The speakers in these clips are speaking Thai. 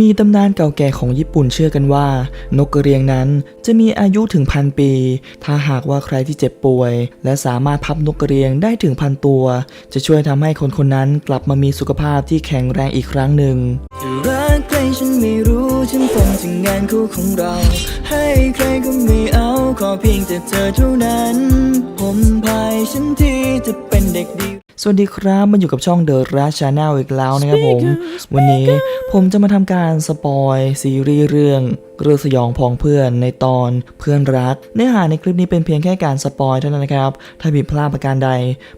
มีตำนานเก่าแก่ของญี่ปุ่นเชื่อกันว่า นกกระเรียงนั้นจะมีอายุถึงพันปี ถ้าหากว่าใครที่เจ็บป่วย และสามารถพับนกกระเรียงได้ถึงพันตัว จะช่วยทำให้คนคนนั้นกลับมามีสุขภาพที่แข็งแรงอีกครั้งหนึ่งจะรักใครฉันไม่รู้ฉันฝันถึงงานคู่ของเรา ให้ใครก็ไม่เอาขอเพียงแต่เธอเท่านั้น ผมพายฉันที่จะเป็นเด็กดี สวัสดีครับมาอยู่กับช่อง The r a c h Channel อีกแล้วนะครับผม วันนี้ผมจะมาทำการสปอยซีรีส์เรื่องเรื่องสยองพองเพื่อนในตอนเพื่อนรัก เนื้อหาในคลิปนี้เป็นเพียงแค่การสปอยเท่านั้นนะครับ ถ้าผิดพลาดประการใด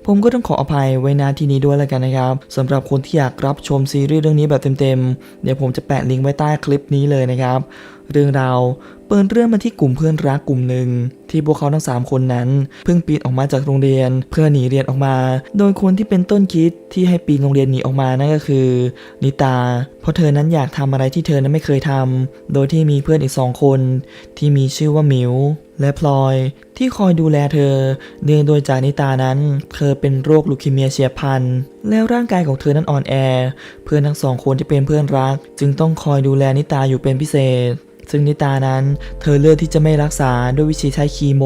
ผมก็ต้องขออภัยไว้ณที่นี้ด้วยแล้วกันนะครับสำหรับคนที่อยากรับชมซีรีส์เรื่องนี้แบบเต็มๆ เดี๋ยวผมจะแปะลิงก์ไว้ใต้คลิปนี้เลยนะครับ เรื่องราว เปิดเรื่องมาที่กลุ่มเพื่อนรักกลุ่มหนึ่ง ที่พวกเขาทั้ง 3 คนนั้น เพิ่งปีนออกมาจากโรงเรียน เพื่อหนีเรียนออกมา โดยคนที่เป็นต้นคิดที่ให้ปีนโรงเรียนหนีออกมานั่นก็คือนิตา เพราะเธอนั้นอยากทำอะไรที่เธอนั้นไม่เคยทำโดยที่มีเพื่อนอีกสองคน ที่มีชื่อว่าหมิวและพลอยที่คอยดูแลเธอ เนื่องโดยจากนิตานั้น เธอเป็นโรคลูคีเมียเฉียบพลัน แล้วร่างกายของเธอนั้นอ่อนแอ เพื่อนทั้งสองคนที่เป็นเพื่อนรัก จึงต้องคอยดูแลนิตาอยู่เป็นพิเศษ ซึ่งนิตานั้นเธอเลือกที่จะไม่รักษาด้วยวิธีใช้คีโม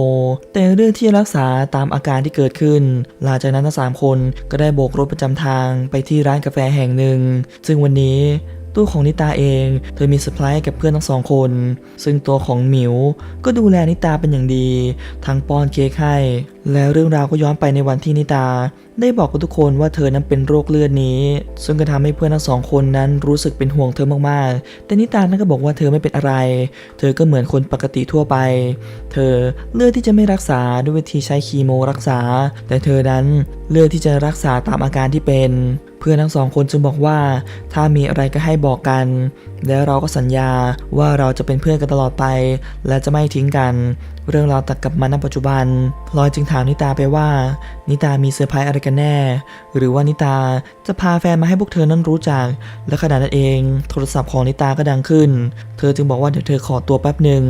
แต่เลือกที่จะรักษาตามอาการที่เกิดขึ้น หลังจากนั้นทั้งสามคนก็ได้โบกรถประจำทางไปที่ร้านกาแฟแห่งหนึ่ง ซึ่งวันนี้ ตัวของนิตาเอง เธอมีเซอร์ไพรส์ให้กับเพื่อนทั้งสองคน ซึ่งตัวของหมิวก็ดูแลนิตาเป็นอย่างดี ทั้งป้อนเค้กให้ แล้วเรื่องราวก็ย้อนไปในวันที่นิตา ได้บอกกับทุกคนว่าเธอนั้นเป็นโรคเลือดนี้ ซึ่งก็ทำให้เพื่อนทั้งสองคนนั้นรู้สึกเป็นห่วงเธอมากๆ แต่นิตานั้นก็บอกว่าเธอไม่เป็นอะไร เธอก็เหมือนคนปกติทั่วไป เธอเลือกที่จะไม่รักษาด้วยวิธีใช้คีโมรักษา แต่เธอนั้นเลือกที่จะรักษาตามอาการที่เป็น เพื่อนทั้งสองคนจึงบอกว่า ถ้ามีอะไรก็ให้บอกกัน แล้วเราก็สัญญาว่าเราจะเป็นเพื่อนกันตลอดไป และจะไม่ทิ้งกัน เรื่องราวตัดกลับมาณปัจจุบันพลอยจึงถามนิตาไปว่า นิตามีเซอร์ไพรส์อะไรกันแน่ หรือว่านิตาจะพาแฟนมาให้พวกเธอนั้นรู้จัก และขณะนั้นเอง โทรศัพท์ของนิตาก็ดังขึ้น เธอจึงบอกว่าเดี๋ยวเธอขอตัวแป๊บหนึ่ง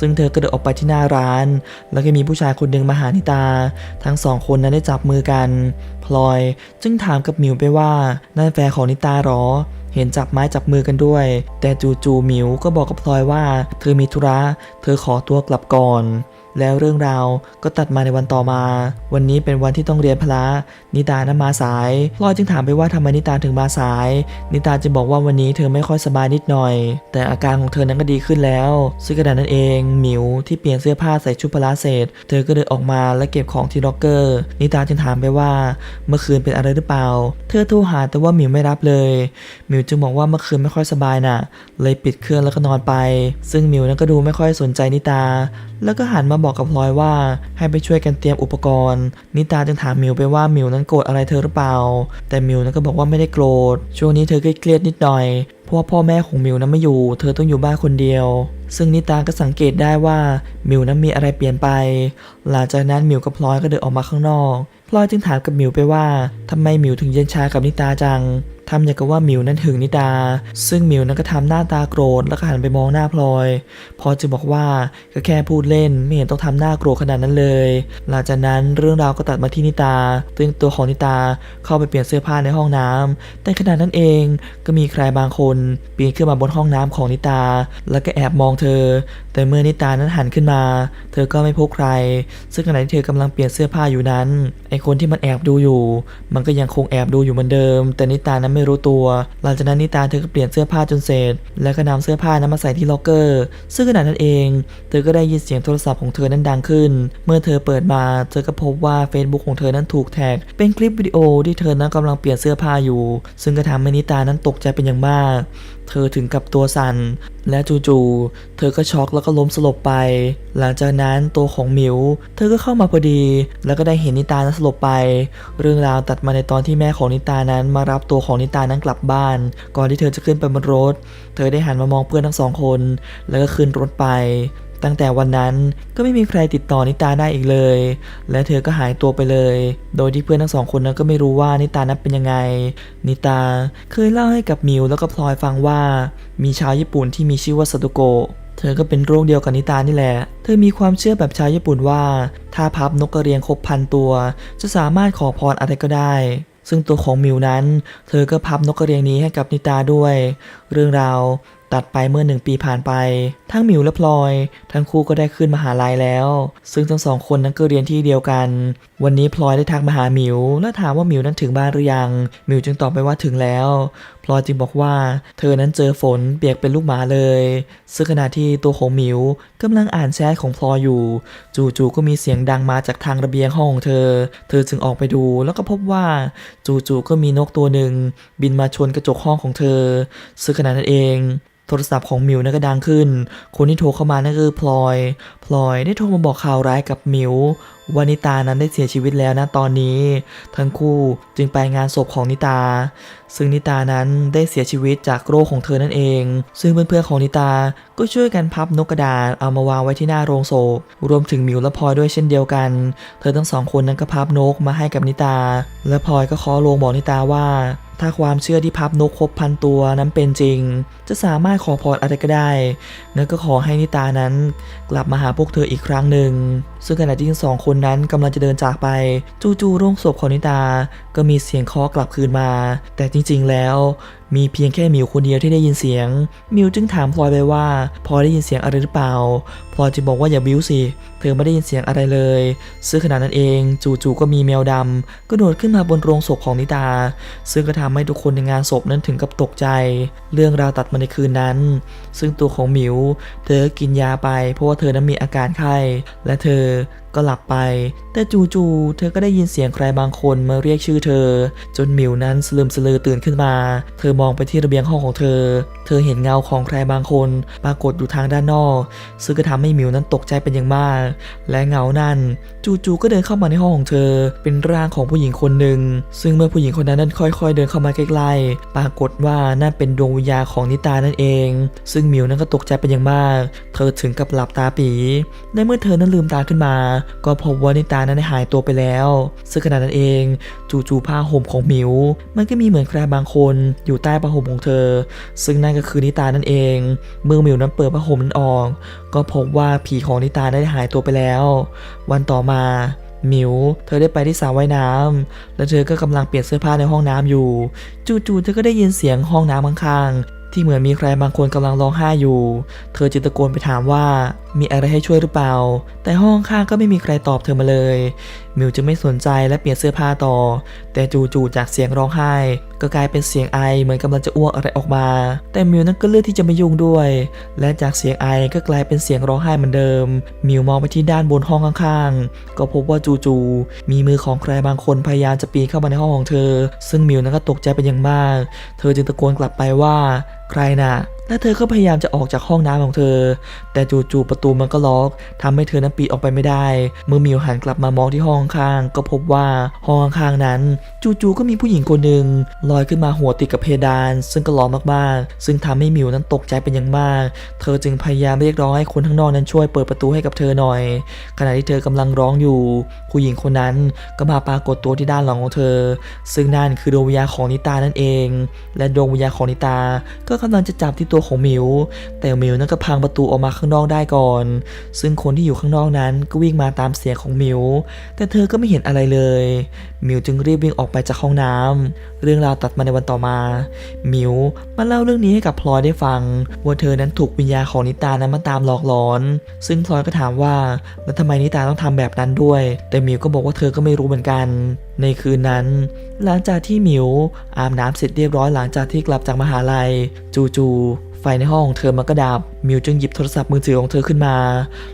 ซึ่งเธอก็เดินออกไปที่หน้าร้าน แล้วก็มีผู้ชายคนหนึ่งมาหานิตา ทั้งสองคนนั้นได้จับมือกัน พลอยจึงถามกับหมิวไปว่านั่นแฟนของนิตาหรอ เห็นจับไม้จับมือกันด้วย แต่จูจูมิวก็บอกกับพลอยว่า เธอมีธุระ เธอขอตัวกลับก่อน แล้วเรื่องราวก็ตัดมาในวันต่อมา วันนี้เป็นวันที่ต้องเรียนพละนิตานั้นมาสายพลอยจึงถามไปว่าทำไมนิตาถึงมาสาย นิตาจึงบอกว่าวันนี้เธอไม่ค่อยสบายนิดหน่อย แต่อาการของเธอนั้นก็ดีขึ้นแล้ว ซึ่งกระดาษนั้นเองหมิวที่เปลี่ยนเสื้อผ้าใส่ชุดพละเสร็จ เธอก็เดินออกมาและเก็บของที่ล็อกเกอร์ นิตาจึงถามไปว่า เมื่อคืนเป็นอะไรหรือเปล่า เธอโทรหาแต่ว่าหมิวไม่รับเลยหมิวจึงบอกว่าเมื่อคืนไม่ค่อยสบายน่ะ เลยปิดเครื่องแล้วก็นอนไป ซึ่งหมิวนั้นก็ดูไม่ค่อยสนใจนิตา แล้วก็หันมาบอกกับพลอยว่า ให้ไปช่วยกันเตรียมอุปกรณ์ นิตาจึงถามมิวไปว่ามิวนั้นโกรธอะไรเธอหรือเปล่า แต่มิวนั้นก็บอกว่าไม่ได้โกรธ ช่วงนี้เธอเครียดนิดหน่อย เพราะว่าพ่อแม่ของมิวนั้นไม่อยู่ เธอต้องอยู่บ้านคนเดียว ซึ่งนิตาก็สังเกตได้ว่ามิวนั้นมีอะไรเปลี่ยนไป หลังจากนั้นมิวกับพลอยก็เดินออกมาข้างนอกพลอยจึงถามกับมิวไปว่าทำไมมิวถึงเย็นชากับนิตาจัง ทำอย่างกับว่ามิวนั้นหึงนิตาซึ่งมิวนั้นก็ทำหน้าตาโกรธแล้วก็หันไปมองหน้าพลอย พอจึงบอกว่าก็แค่พูดเล่นไม่เห็นต้องทำหน้าโกรธขนาดนั้นเลย หลังจากนั้นเรื่องราวก็ตัดมาที่นิตาซึ่งตัวของนิตาเข้าไปเปลี่ยนเสื้อผ้าในห้องน้ำแต่ขณะนั้นเองก็มีใครบางคนปีนขึ้นมาบนห้องน้ำของนิตา แล้วก็แอบมองเธอ แต่เมื่อนิตานั้นหันขึ้นมา เธอก็ไม่พบใคร ซึ่งขณะที่เธอกำลังเปลี่ยนเสื้อผ้าอยู่นั้นไอคนที่มันแอบดูอยู่ มันก็ยังคงแอบดูอยู่เหมือนเดิม แต่นิตานั้นไม่รู้ตัว หลังจากนั้นนิตาเธอก็เปลี่ยนเสื้อผ้าจนเสร็จ แล้วก็นำเสื้อผ้านั้นมาใส่ที่ล็อกเกอร์ ซึ่งขณะนั้นเอง เธอก็ได้ยินเสียงโทรศัพท์ของเธอนั้นดังขึ้น เมื่อเธอเปิดมา เธอก็พบว่า Facebook ของเธอนั้นถูกแท็ก เป็นคลิปวิดีโอที่เธอนั้นกำลังเปลี่ยนเสื้อผ้าอยู่ ซึ่งก็ทำให้นิตานั้นตกใจเป็นอย่างมาก เธอถึงกับตัวสั่นและจู่ๆ เธอก็ช็อกแล้วก็ล้มสลบไป หลังจากนั้นตัวของหมิว เธอก็เข้ามาพอดี แล้วก็ได้เห็นนิตานั้นสลบไป เรื่องราวตัดมาในตอนที่แม่ของนิตานั้นมารับตัวของนิตานั้นกลับบ้าน ก่อนที่เธอจะขึ้นไปบนรถ เธอได้หันมามองเพื่อนทั้งสองคน แล้วก็ขึ้นรถไป ตั้งแต่วันนั้นก็ไม่มีใครติดต่อนิตาได้อีกเลย และเธอก็หายตัวไปเลย โดยที่เพื่อนทั้งสองคนนั้นก็ไม่รู้ว่านิตานั้นเป็นยังไง นิตาเคยเล่าให้กับมิวแล้วก็พลอยฟังว่า มีชาวญี่ปุ่นที่มีชื่อว่าซาโตโกเธอก็เป็นโรคเดียวกับนิตานี่แหละ เธอมีความเชื่อแบบชาวญี่ปุ่นว่า ถ้าพับนกกระเรียงครบพันตัว จะสามารถขอพรอะไรก็ได้ ซึ่งตัวของมิวนั้น เธอก็พับนกกระเรียงนี้ให้กับนิตาด้วย เรื่องราว ตัดไปเมื่อหนึ่งปีผ่านไป ทั้งหมิวและพลอย ทั้งคู่ก็ได้ขึ้นมหาลัยแล้ว ซึ่งทั้งสองคนนั้นก็เรียนที่เดียวกัน วันนี้พลอยได้ทักมาหาหมิว และถามว่าหมิวนั้นถึงบ้านหรือยัง หมิวจึงตอบไปว่าถึงแล้ว พลอยจึงบอกว่า เธอนั้นเจอฝนเปียกเป็นลูกหมาเลย ซึ่งขณะที่ตัวของหมิวกำลังอ่านแชทของพลอยอยู่ จู่ๆก็มีเสียงดังมาจากทางระเบียงห้องของเธอ เธอจึงออกไปดูแล้วก็พบว่าจู่ๆก็มีนกตัวหนึ่งบินมาชนกระจกห้องของเธอ ซึ่งขณะนั้นเอง โทรศัพท์ของมิวนั่นก็ดังขึ้น คนที่โทรเข้ามานั่นคือพลอย ลอยได้โทรมาบอกข่าวร้ายกับมิวว่านิตานั้นได้เสียชีวิตแล้วนะตอนนี้ ทั้งคู่จึงไปงานศพของนิตา ซึ่งนิตานั้นได้เสียชีวิตจากโรคของเธอนั่นเอง ซึ่งเพื่อนๆของนิตาก็ช่วยกันพับนกกระดาษเอามาวางไว้ที่หน้าโรงศพรวมถึงมิวและพลอยด้วยเช่นเดียวกัน เธอทั้งสองคนนั้นก็พับนกมาให้กับนิตา และพลอยก็ขอลงบอกนิตาว่า ถ้าความเชื่อที่พับนกครบพันตัวนั้นเป็นจริง จะสามารถขอพรอะไรก็ได้งั้นก็ขอให้นิตานั้น กลับมาหาพพวกเธออีกครั้งหนึ่ง ซึ่งขณะที่ทั้งสองคนนั้นกำลังจะเดินจากไป จู่ๆโรงศพของนิตา ก็มีเสียงเคาะกลับคืนมา แต่จริงๆแล้ว มีเพียงแค่มิวคนเดียวที่ได้ยินเสียง มิวจึงถามพลอยไปว่าพลอยได้ยินเสียงอะไรหรือเปล่า พลอยจึงบอกว่าอย่าบิ้วสิ เธอไม่ได้ยินเสียงอะไรเลย ซึ่งขณะนั้นเอง จู่ๆก็มีแมวดำกระโดดขึ้นมาบนโรงศพของนิตา ซึ่งก็ทำให้ทุกคนในงานศพนั้นถึงกับตกใจ เรื่องราวตัดมาในคืนนั้น ซึ่งตัวของหมิว เธอกินยาไปเพราะว่าเธอนั้นมีอาการไข้ และเธอก็หลับไป แต่จู่ๆเธอก็ได้ยินเสียงใครบางคนมาเรียกชื่อเธอ จนหมิวนั้นสลืมสลือตื่นขึ้นมา เธอมองไปที่ระเบียงห้องของเธอ เธอเห็นเงาของใครบางคนปรากฏอยู่ทางด้านนอก ซึ่งก็ทำให้หมิวนั้นตกใจเป็นอย่างมาก และเงานั้น จู่ๆก็เดินเข้ามาในห้องของเธอ เป็นร่างของผู้หญิงคนหนึ่ง ซึ่งเมื่อผู้หญิงคนนั้นนั้นค่อย ๆ เดินเข้ามาใกล้ๆ ปรากฏว่านั่นเป็นดวงวิญญาณของนิตานั่นเอง ซึ่งหมิวนั้นก็ตกใจเป็นอย่างมาก เธอถึงกับหลับตาปีในเมื่อเธอนั้นลืมตาขึ้นมาก็พบว่านิตานั้นได้หายตัวไปแล้ว ซึ่งขณะนั้นเองจู่ๆผ้าห่มของมิวมันก็มีเหมือนใครบางคนอยู่ใต้ผ้าห่มของเธอ ซึ่งนั่นก็คือนิตานั่นเอง เมื่อมิวนั้นเปิดผ้าห่มนั้นออก ก็พบว่าผีของนิตาได้หายตัวไปแล้ว วันต่อมามิว เธอได้ไปที่สระว่ายน้ำและเธอก็กำลังเปลี่ยนเสื้อผ้าในห้องน้ำอยู่ จู่ๆ เธอก็ได้ยินเสียงห้องน้ำข้างๆ ที่เหมือนมีใครบางคนกำลังร้องไห้อยู่ เธอจึงตะโกนไปถามว่ามีอะไรให้ช่วยหรือเปล่า แต่ห้องข้างก็ไม่มีใครตอบเธอมาเลย มิวจึงไม่สนใจและเปลี่ยนเสื้อผ้าต่อ แต่จู่ๆจากเสียงร้องไห้ ก็กลายเป็นเสียงไอเหมือนกำลังจะอ้วกอะไรออกมา แต่มิวนั้นก็เลือกที่จะไม่ยุ่งด้วย และจากเสียงไอก็กลายเป็นเสียงร้องไห้เหมือนเดิม มิวมองไปที่ด้านบนห้องข้างๆ ก็พบว่าจู่ๆมีมือของใครบางคนพยายามจะปีนเข้ามาในห้องของเธอ ซึ่งมิวนั้นก็ตกใจเป็นอย่างมาก เธอจึงตะโกนกลับไปว่า ใครน่ะและเธอก็พยายามจะออกจากห้องน้ำของเธอแต่จู่ๆประตูมันก็ล็อกทำให้เธอนั้นปีนออกไปไม่ได้ เมื่อมิวหันกลับมามองที่ห้องข้างก็พบว่าห้องข้างนั้น จู่ๆก็มีผู้หญิงคนหนึ่งลอยขึ้นมาหัวติดกับเพดาน ซึ่งก็ร้อนมากๆ ซึ่งทำให้มิวนั้นตกใจเป็นอย่างมาก เธอจึงพยายามเรียกร้องให้คนข้างนอกนั้นช่วยเปิดประตูให้กับเธอหน่อย ขณะที่เธอกำลังร้องอยู่ ผู้หญิงคนนั้นก็มาปรากฏตัวที่ด้านหลังของเธอ ซึ่งนั่นคือดวงวิญญาณของนิตานั่นเอง และดวงวิญญาณของนิตา ก็กำลังจะจับที่ตัวของมิว แต่มิวนั้นก็พังประตูออกมาข้างนอกได้ก่อน ซึ่งคนที่อยู่ข้างนอกนั้นก็วิ่งมาตามเสียงของมิว แต่เธอก็ไม่เห็นอะไรเลย มิวจึงรีบวิ่งออกไปจากห้องน้ำเรื่องราวตัดมาในวันต่อมา มิวมาเล่าเรื่องนี้ให้กับพลอยได้ฟัง ว่าเธอนั้นถูกวิญญาณของนิตานั้นมาตามหลอกหลอน ซึ่งพลอยก็ถามว่าแล้วทำไมนิตาต้องทำแบบนั้นด้วย แต่มิวก็บอกว่าเธอก็ไม่รู้เหมือนกัน ในคืนนั้น หลังจากที่มิวอาบน้ำเสร็จเรียบร้อยหลังจากที่กลับจากมหาลัย จู่ๆไฟในห้องของเธอมันก็ดับมิวจึงหยิบโทรศัพท์มือถือของเธอขึ้นมา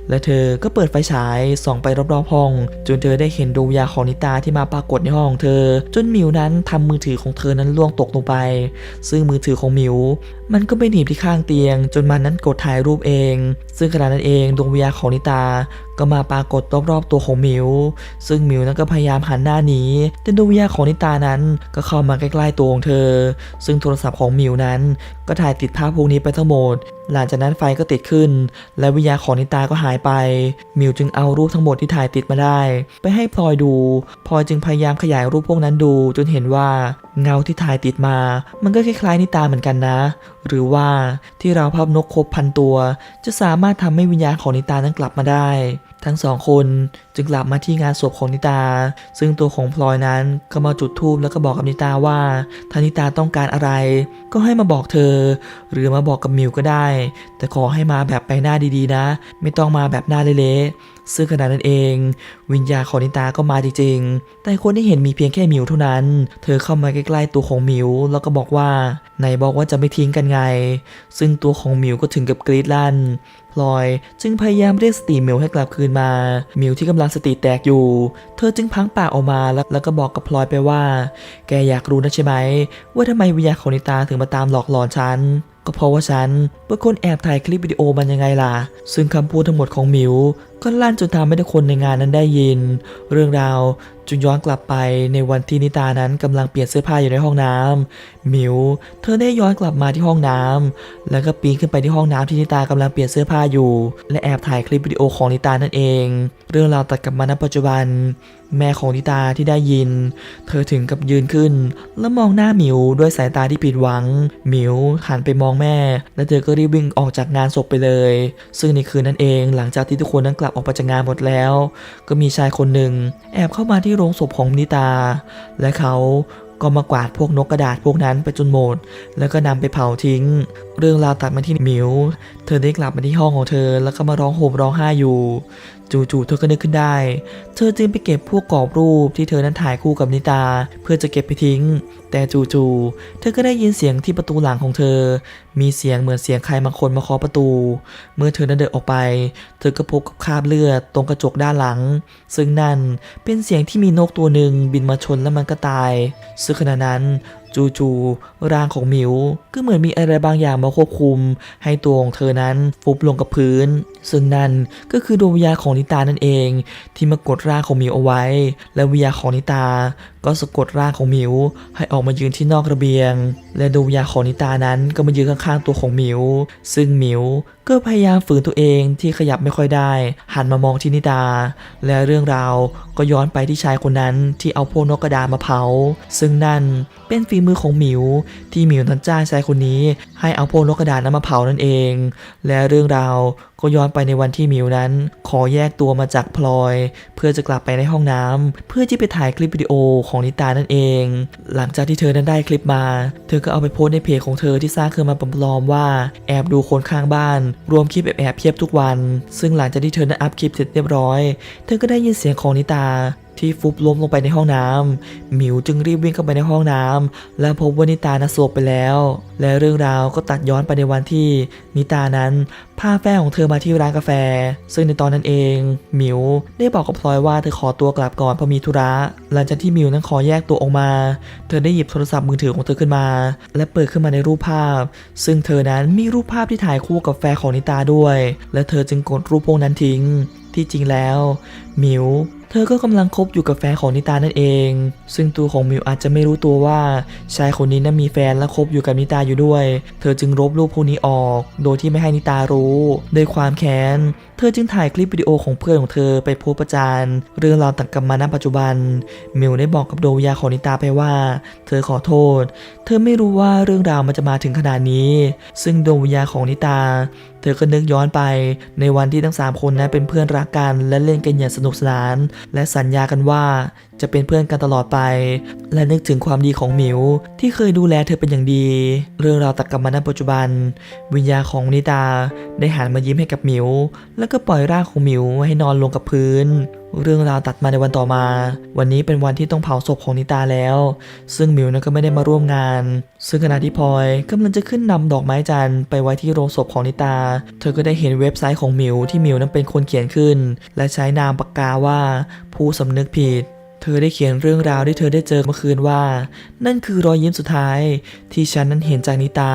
และเธอก็เปิดไฟฉายส่องไปรอบๆห้อง จนเธอได้เห็นดวงวิญญาของนิตาที่มาปรากฏในห้องของเธอ จนมิวนั้นทำมือถือของเธอนั้นล่วงตกลงไป ซึ่งมือถือของมิว มันก็ไปหนีบที่ข้างเตียง จนมันนั้นกดถ่ายรูปเอง ซึ่งขณะนั้นเองดวงวิญญาณของนิตา ก็มาปรากฏรอบๆตัวของมิว ซึ่งมิวนั้นก็พยายามหันหน้าหนีแต่ดวงวิญญาณของนิตานั้นก็เข้ามาใกล้ๆตัวของเธอ ซึ่งโทรศัพท์ของมิวนั้น ก็ถ่ายติดภาพพวกนี้ไปทั้งหมด หลังจากนั้นไฟก็ติดขึ้น และวิญญาณของนิตาก็หายไป มิวจึงเอารูปทั้งหมดที่ถ่ายติดมาได้ ไปให้พลอยดู พลอยจึงพยายามขยายรูปพวกนั้นดู จนเห็นว่า เงาที่ถ่ายติดมา มันก็คล้ายๆนิตาเหมือนกันนะ หรือว่าที่เราภาพนกครบพันตัว จะสามารถทำให้วิญญาณของนิตานั้นกลับมาได้ ทั้งสองคนจึงกลับมาที่งานศพของนิตา ซึ่งตัวของพลอยนั้นก็มาจุดธูปแล้วก็บอกกับนิตาว่าถ้านิตาต้องการอะไร ก็ให้มาบอกเธอ หรือมาบอกกับมิวก็ได้ แต่ขอให้มาแบบไปหน้าดีๆนะ ไม่ต้องมาแบบหน้าเละๆ ซึ่งขณะนั้นเอง วิญญาณของนิตาก็มาจริงๆ แต่คนที่เห็นมีเพียงแค่มิวเท่านั้น เธอเข้ามาใกล้ๆตัวของมิวแล้วก็บอกว่าไหนบอกว่าจะไม่ทิ้งกันไง ซึ่งตัวของมิวก็ถึงกับกรีดลั่นพลอยจึงพยายามเรียกสติมิวให้กลับคืนมา มิวที่กำลังสติแตกอยู่ เธอจึงพังปากออกมาแล้วแล้วก็บอกกับพลอยไปว่า แกอยากรู้นะใช่ไหม ว่าทำไมวิญญาณของนิตาถึงมาตามหลอกหลอนฉัน ก็เพราะว่าฉันเป็นคนแอบถ่ายคลิปวิดีโอมันยังไงล่ะ ซึ่งคำพูดทั้งหมดของมิว ก็ลั่นจนทำให้ทุกคนในงานนั้นได้ยิน เรื่องราว จึงย้อนกลับไปในวันที่นิตานั้นกำลังเปลี่ยนเสื้อผ้าอยู่ในห้องน้ำมิวเธอได้ย้อนกลับมาที่ห้องน้ำแล้วก็ปีนขึ้นไปที่ห้องน้ำที่นิตากำลังเปลี่ยนเสื้อผ้าอยู่ และแอบถ่ายคลิปวิดีโอของนิตานั่นเอง เรื่องราวตัดกลับมาณปัจจุบัน แม่ของนิตาที่ได้ยิน เธอถึงกับยืนขึ้น แล้วมองหน้าหมิวด้วยสายตาที่ผิดหวังหมิวหันไปมองแม่ และเธอก็รีบวิ่งออกจากงานศพไปเลย ซึ่งในคืนนั้นเองหลังจากที่ทุกคนนั้นกลับออกไปจากงานหมดแล้ว ก็มีชายคนหนึ่งแอบเข้ามาที่โรงศพของนิตา และเขาก็มากวาดพวกนกกระดาษพวกนั้นไปจนหมด แล้วก็นำไปเผาทิ้ง เรื่องราวตัดมาที่มิว เธอได้กลับมาที่ห้องของเธอ แล้วก็มาร้องโหมร้องไห้อยู่ จู่ๆเธอก็นึกขึ้นได้ เธอจึงไปเก็บพวกกรอบรูปที่เธอนั้นถ่ายคู่กับนิตา เพื่อจะเก็บไปทิ้ง แต่จู่ๆเธอก็ได้ยินเสียงที่ประตูหลังของเธอ มีเสียงเหมือนเสียงใครบางคนมาเคาะประตู เมื่อเธอนั้นเดินออกไป เธอก็พบกับคราบเลือดตรงกระจกด้านหลัง ซึ่งนั่นเป็นเสียงที่มีนกตัวหนึ่งบินมาชนแล้วมันก็ตายซึ่งขณะนั้น จู่ๆร่างของหมิว ก็เหมือนมีอะไรบางอย่างมาควบคุม ให้ตัวของเธอนั้นฟุบลงกับพื้น ซึ่งนั่นก็คือดวงวิญญาณของนิตานั่นเอง ที่มากดร่างของหมิวเอาไว้ และวิญญาณของนิตา ก็สะกดร่างของหมิว ให้ออกมายืนที่นอกระเบียง และดวงวิญญาณของนิตานั้นก็มายืนข้างๆตัวของหมิว ซึ่งหมิวก็พยายามฝืนตัวเองที่ขยับไม่ค่อยได้ หันมามองที่นิตา และเรื่องราวก็ย้อนไปที่ชายคนนั้นที่เอาพวกนกกระดามาเผา ซึ่งนั่นเป็นฝีมือของหมิว ที่หมิวนั้นจ้างชายคนนี้ ให้เอาพวกนกกระดานั้นมาเผานั่นเอง และเรื่องราวก็ย้อนไปในวันที่มิวนั้น ขอแยกตัวมาจากพลอย เพื่อจะกลับไปในห้องน้ำเพื่อที่ไปถ่ายคลิปวิดีโอของนิตานั่นเอง หลังจากที่เธอนั้นได้คลิปมา เธอก็เอาไปโพสในเพจของเธอที่สร้างขึ้นมาปลอมๆว่าแอบดูคนข้างบ้าน รวมคลิปแอบๆเพียบทุกวัน ซึ่งหลังจากที่เธอนั้นอัพคลิปเสร็จเรียบร้อย เธอก็ได้ยินเสียงของนิตา ที่ฟุบล้มลงไปในห้องน้ำหมิวจึงรีบวิ่งเข้าไปในห้องน้ำและพบว่านิตานะสลบไปแล้ว และเรื่องราวก็ตัดย้อนไปในวันที่นิตานั้นพาแฟนของเธอมาที่ร้านกาแฟ ซึ่งในตอนนั้นเอง หมิวได้บอกกับพลอยว่าเธอขอตัวกลับก่อนเพราะมีธุระ หลังจากที่หมิวนั้นขอแยกตัวออกมา เธอได้หยิบโทรศัพท์มือถือของเธอขึ้นมา และเปิดขึ้นมาในรูปภาพ ซึ่งเธอนั้นมีรูปภาพที่ถ่ายคู่กับแฟนของนิตาด้วย และเธอจึงกดรูปพวกนั้นทิ้งที่จริงแล้ว หมิว เธอก็กำลังคบอยู่กับแฟนของนิตานั่นเอง ซึ่งตัวของมิวอาจจะไม่รู้ตัวว่าชายคนนี้นั้นมีแฟนและคบอยู่กับนิตาอยู่ด้วย เธอจึงลบรูปพวกนี้ออก โดยที่ไม่ให้นิตารู้ ด้วยความแค้นเธอจึงถ่ายคลิปวิดีโอของเพื่อนของเธอไปโพสประจานเรื่องราวต่างกันมาณปัจจุบัน มิวได้บอกกับดวงวิญญาของนิตาไปว่า เธอขอโทษ เธอไม่รู้ว่าเรื่องราวมันจะมาถึงขนาดนี้ ซึ่งดวงวิญญาของนิตา เธอก็นึกย้อนไป ในวันที่ทั้งสามคนนั้นเป็นเพื่อนรักกันและเล่นกันอย่างสนุกสนาน และสัญญากันว่า จะเป็นเพื่อนกันตลอดไป และนึกถึงความดีของหมิว ที่เคยดูแลเธอเป็นอย่างดี เรื่องราวตัดกลับมาณปัจจุบัน วิญญาณของนิตาได้หันมายิ้มให้กับหมิว แล้วก็ปล่อยร่างของหมิวให้นอนลงกับพื้น เรื่องราวตัดมาในวันต่อมา วันนี้เป็นวันที่ต้องเผาศพของนิตาแล้ว ซึ่งหมิวนั้นก็ไม่ได้มาร่วมงาน ซึ่งขณะที่พลอยกำลังจะขึ้นนำดอกไม้จันทร์ไปไว้ที่โรงศพของนิตา เธอก็ได้เห็นเว็บไซต์ของหมิวที่หมิวนั้นเป็นคนเขียนขึ้น และใช้นามปากกาว่าผู้สำนึกผิด เธอได้เขียนเรื่องราวที่เธอได้เจอเมื่อคืนว่า นั่นคือรอยยิ้มสุดท้าย ที่ฉันนั้นเห็นจากนิตา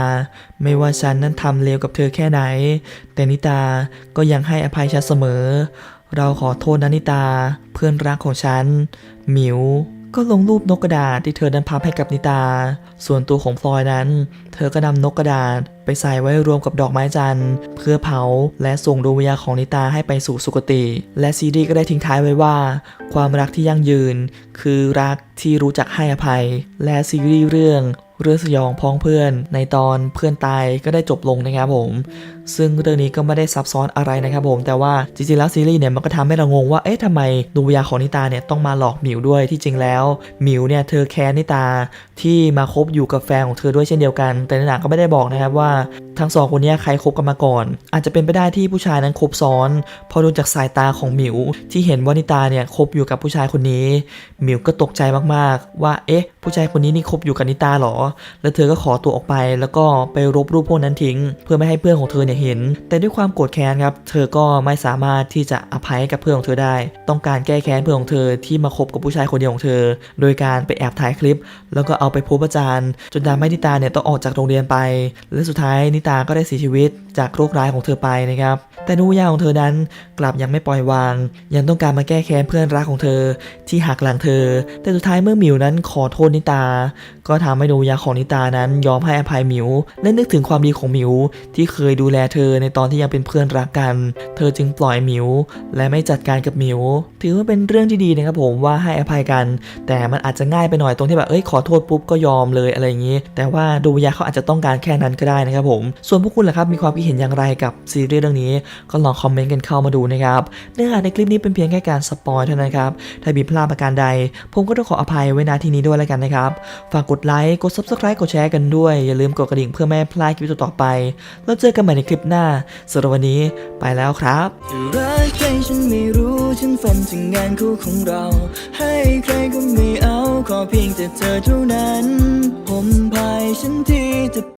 ไม่ว่าฉันนั้นทำเลวกับเธอแค่ไหน แต่นิตาก็ยังให้อภัยฉันเสมอ เราขอโทษนะนิตา เพื่อนรักของฉัน หมิวก็ลงรูปนกกระดาษที่เธอนั้นพับให้กับนิตา ส่วนตัวของพลอยนั้น เธอก็นำนกกระดาษไปใส่ไว้รวมกับดอกไม้จันทร์ เพื่อเผาและส่งดวงวิญญาณของนิตาให้ไปสู่สุคติ และซีรีส์ก็ได้ทิ้งท้ายไว้ว่า ความรักที่ยั่งยืน คือรักที่รู้จักให้อภัย และซีรีส์เรื่องเรื่องสยองพ้องเพื่อนในตอนเพื่อนตายก็ได้จบลงนะครับผม ซึ่งเรื่องนี้ก็ไม่ได้ซับซ้อนอะไรนะครับผม แต่ว่าจริงๆแล้วซีรีส์เนี่ยมันก็ทำให้เรางงว่าเอ๊ะทำไมดวงวิญญาณของนิตาเนี่ยต้องมาหลอกหมิวด้วยที่จริงแล้วหมิวเนี่ยเธอแค้นนิตาที่มาคบอยู่กับแฟนของเธอด้วยเช่นเดียวกัน แต่ในหนังก็ไม่ได้บอกนะครับว่า lá. ทั้งสองคนนี้ใครคบกันมาก่อน อาจจะเป็นไปได้ที่ผู้ชายนั้นคบซ้อนเพอดูจากสายตาของหมิว ที่เห็นว่านิตาเนี่ยคบอยู่กับผู้ชายคนนี้ หมิวก็ตกใจมากๆ ว่าเอ๊ะ ผู้ชายคนนี้นี่คบอยู่กับนิตาเหรอ แล้วเธอก็ขอตัวออกไป แล้วก็ไปรบรูปพวกนั้นทิ้ง เพื่อไม่ให้เพื่อนของเธอเนี่ยเห็น แต่ด้วยความโกรธแค้นครับ เธอก็ไม่สามารถที่จะอภัยให้กับเพื่อนของเธอได้ ต้องการแก้แค้นเพื่อนของเธอที่มาคบกับผู้ชายคนเดียวของเธอ โดยการไปแอบถ่ายคลิป แล้วก็เอาไปโพสต์ประจานจนทำให้นิตาเนี่ยต้องออกจากโรงเรียนไป และสุดท้ายนิตาก็ได้เสียชีวิตจากโรคร้ายของเธอไปนะครับ แต่นุยาของเธอนั้นกลับยังไม่ปล่อยวาง ยังต้องการมาแก้แค้นเพื่อนรักของเธอ ที่หักหลังเธอ แต่สุดท้ายเมื่อหมิวนั้นขอโทษนิตา ก็ทำให้นุยาของนิตานั้นยอมให้อภัยหมิวและนึกถึงความดีของหมิวที่เคยดูแลเธอในตอนที่ยังเป็นเพื่อนรักกัน เธอจึงปล่อยหมิวและไม่จัดการกับหมิวถือว่าเป็นเรื่องที่ดีนะครับผมว่าให้อภัยกัน แต่มันอาจจะง่ายไปหน่อยตรงที่แบบเอ้ยขอโทษปุ๊บก็ยอมเลยอะไรอย่างนี้ แต่ว่าดูวิญญาเขาอาจจะต้องการแค่นั้นก็ได้นะครับผมส่วนพวกคุณล่ะครับมีความคิดเห็นอย่างไรกับซีรีส์เรื่องนี้ ก็ลองคอมเมนต์กันเข้ามาดูนะครับเนื้อหาในคลิปนี้เป็นเพียงแค่การสปอยเท่านั้นครับถ้ามีพลาดประการใด ผมก็ต้องขออภัยไว้ณที่นี้ด้วยแล้วกันนะครับฝากกดไลค์กด subscribe กดแชร์กันด้วย อย่าลืมกดกระดิ่งเพื่อไม่พลาดคลิปต่อไป แล้วเจอกันใหม่ในคลิปหน้าสำหรับวันนี้ไปแล้วครับรักใครฉันไม่รู้ฉันฝันถึงงานคู่ของเรา ให้ใครก็ไม่เอาขอเพียงแต่เธอเท่านั้น ผมพายฉันที่จะ